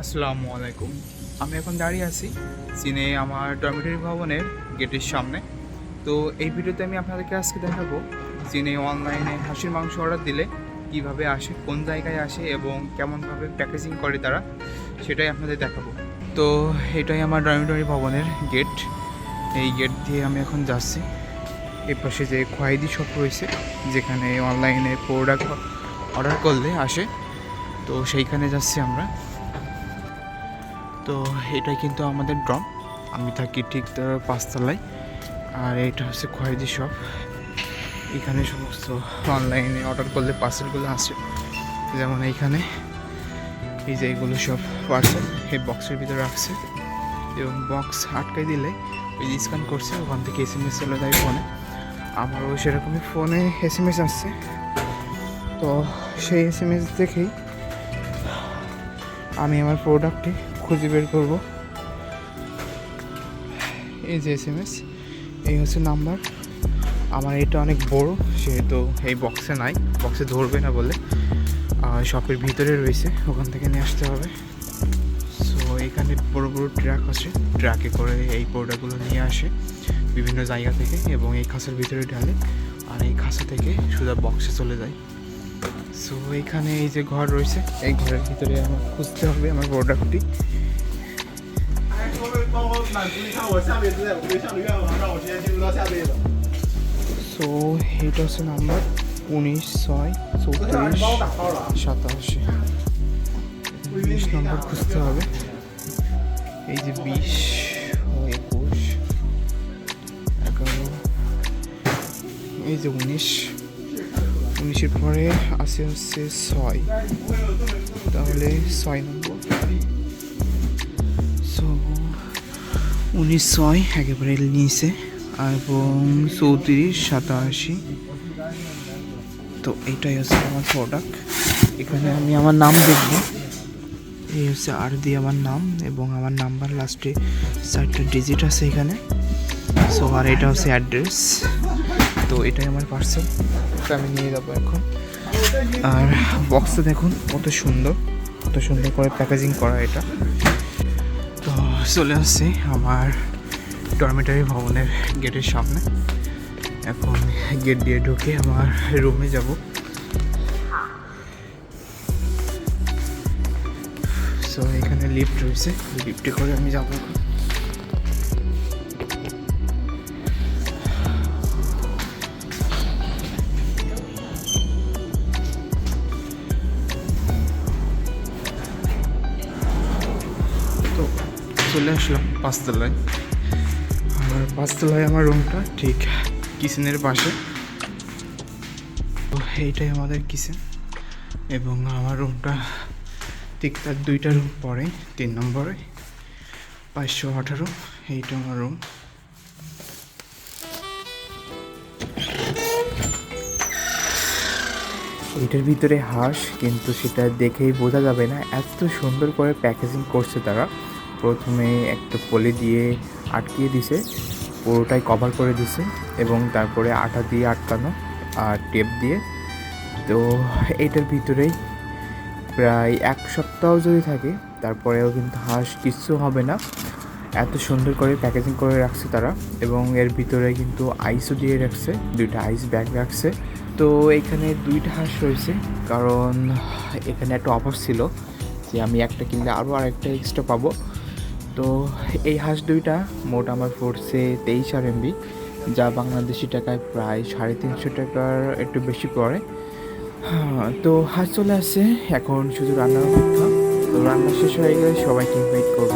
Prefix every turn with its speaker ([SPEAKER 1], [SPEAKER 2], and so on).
[SPEAKER 1] আসসালামু আলাইকুম। আমি এখন দাঁড়িয়ে আছি চীনে আমার ডরমিটরি ভবনের গেটের সামনে। তো এই ভিডিওতে আমি আপনাদেরকে আজকে দেখাবো চীনে অনলাইনে হাঁসির মাংস অর্ডার দিলে কীভাবে আসে, কোন জায়গায় আসে এবং কেমনভাবে প্যাকেজিং করে তারা, সেটাই আপনাদের দেখাবো। তো এটাই আমার ডরমিটরি ভবনের গেট। এই গেট দিয়ে আমি এখন যাচ্ছি। এর পাশে যে খোয়াইদি শপ রয়েছে, যেখানে অনলাইনে প্রোডাক্ট অর্ডার করলে আসে। তো সেইখানে যাচ্ছি আমরা। তো এটা কিন্তু আমাদের ড্রম। আমি থাকি ঠিক তার পাঁচতলায়। আর এটা হচ্ছে খয়েদি শপ। এখানে সমস্ত অনলাইনে অর্ডার করলে পার্সেলগুলো আসে। যেমন এইখানে। এই যে এগুলো সব পার্সেল এই বক্সের ভিতরে রাখছে। এবং বক্স আটকাই দিলে ওই স্ক্যান করছে, ওখান থেকে এস এম এস চলে যায় ফোনে। আমারও সেরকমই ফোনে এস এম এস আসছে। তো সেই এস এম এস দেখেই আমি আমার প্রোডাক্টটি খুঁজে বের করব। এই যে এস এম এস এই হচ্ছে নাম্বার। আমার এটা অনেক বড়, সেহেতু এই বক্সে নাই। বক্সে ধরবে না বলে। শপের ভিতরে রয়েছে, ওখান থেকে নিয়ে আসতে হবে। সো এখানে বড় বড় ট্রাক আছে। ট্রাকে করে এই প্রোডাক্টগুলো নিয়ে আসে বিভিন্ন জায়গা থেকে এবং এই খাঁচার ভিতরে ঢালে। আর এই খাঁচা থেকে সোজা বক্সে চলে যায়। সো এখানে এই যে ঘর রয়েছে, এই ঘরের ভিতরে আমার খুঁজতে হবে আমার প্রোডাক্টটি সো এটা হচ্ছে নাম্বার উনিশ ছয় চৌত্রিশ সাতাশি। উনিশ নম্বর খুঁজতে হবে। এই যে বিশ একুশ, এগারো, এই যে উনিশ। উনিশের পরে আছে হচ্ছে ছয়। তাহলে ছয় নম্বর। সো উনিশ ছয় একেবারে নিচে এবং চৌত্রিশ, সাতাশি। তো এটাই হচ্ছে আমার প্রোডাক্ট এখানে আমি আমার নাম দেখব। এই হচ্ছে আর দিয়ে আমার নাম এবং আমার নাম্বার লাস্টে চারটা ডিজিট আছে এখানে। সো আর এটা হচ্ছে অ্যাড্রেস তো এটাই আমার পার্সেল তো আমি নিয়ে যাব এখন। আর বক্সটা দেখুন, কত সুন্দর। কত সুন্দর করে প্যাকেজিং করা এটা। তো চলে আসছি আমার ডরমিটারি ভবনের গেটের সামনে। এখন গেট দিয়ে ঢুকে আমার রুমে যাব। সো এখানে লিফট রয়েছে। লিফটে করে আমি যাব এখন। চলে আসলাম পাঁচতলায়। আর পাঁচতলায় আমার রুমটা ঠিক কিচেনের পাশে। তো এইটাই আমাদের কিচেন এবং আমার রুমটা ঠিক তার দুইটা রুম পরে, তিন নম্বরে। পাঁচশো আঠারো, এইটা আমার রুম এটার ভিতরে হাঁস, কিন্তু সেটা দেখেই বোঝা যাবে না, এত সুন্দর করে প্যাকেজিং করছে তারা। প্রথমে একটা পলি দিয়ে আটকিয়ে দিছে, পুরোটাই কভার করে দিছে এবং তারপরে আটা দিয়ে আটকানো আর টেপ দিয়ে। তো এটার ভিতরেই প্রায় এক সপ্তাহ যদি থাকে, তারপরেও কিন্তু হাঁস কিচ্ছু হবে না। এত সুন্দর করে প্যাকেজিং করে রাখছে তারা এবং এর ভিতরে কিন্তু আইসও দিয়ে রাখছে, দুইটা আইস ব্যাগ রাখছে। তো এখানে দুইটা হাঁস রয়েছে, কারণ এখানে একটা অফার ছিল যে আমি একটা কিনলে আরও আরেকটা এক্সট্রা পাবো। তো এই হাঁস দুইটা মোট আমার পড়ছে তেইশ আর এমবি যা বাংলাদেশি টাকায় প্রায় সাড়ে তিনশো টাকার একটু বেশি পড়ে। হ্যাঁ, তো হাঁস চলে আসছে। এখন শুধু রান্নার অপেক্ষা। তো রান্না শেষ হয়ে গেলে সবাইকে ইনভাইট করব।